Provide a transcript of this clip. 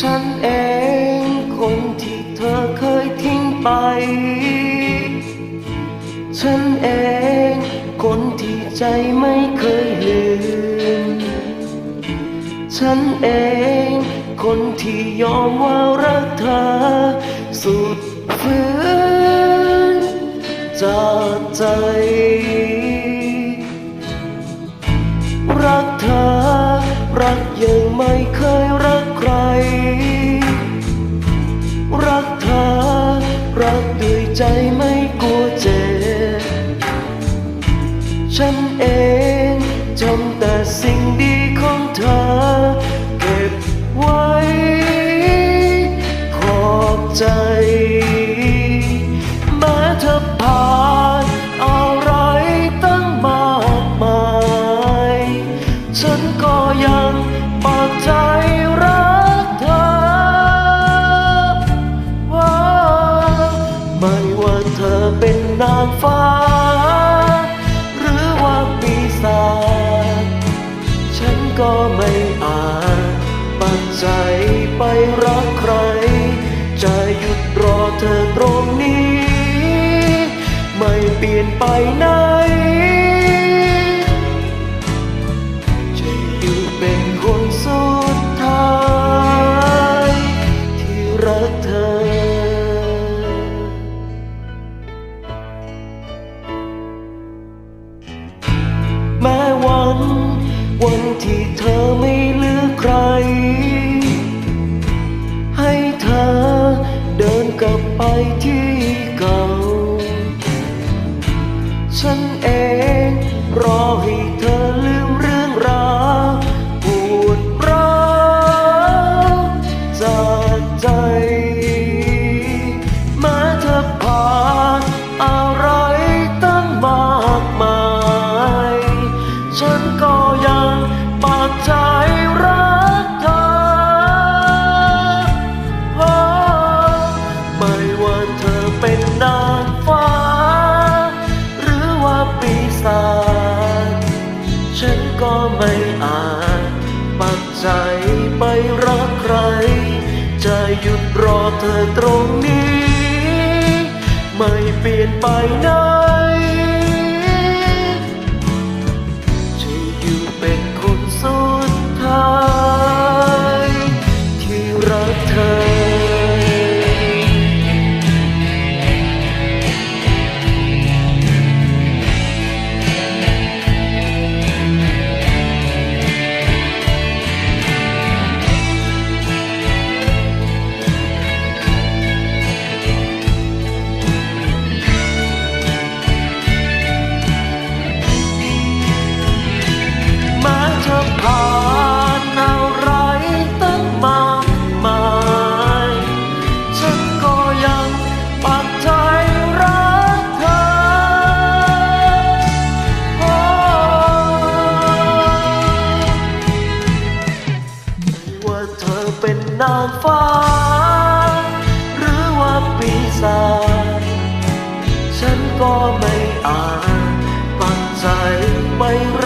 ฉันเองคนที่เธอเคยทิ้งไป ฉันเองคนที่ใจไม่เคยลืม ฉันเองคนที่ยอมว่ารักเธอ สุดฝืนจากใจ รักเธอ รักยังไม่เคยรักใคร ด้วยใจไม่กลัวเจ็บ ฉันเองจำแต่สิ่งดีของเธอ งนี้ ไม่เปลี่ยนไปไหนจะอยู่เป็นคนสุดท้าย ที่รักเธอแม้วัน วันที่เธอไม่เหลือใคร ไปที่เก่า ฉันเองรอให้เธอลืม ก็ไม่อาจปักใจไปรักใคร จะหยุดรอเธอตรงนี้ ไม่เปลี่ยนไปนะางฟ้า หรือว่าปีศาจฉันก็ไม่อาจปักใจไม่รักใคร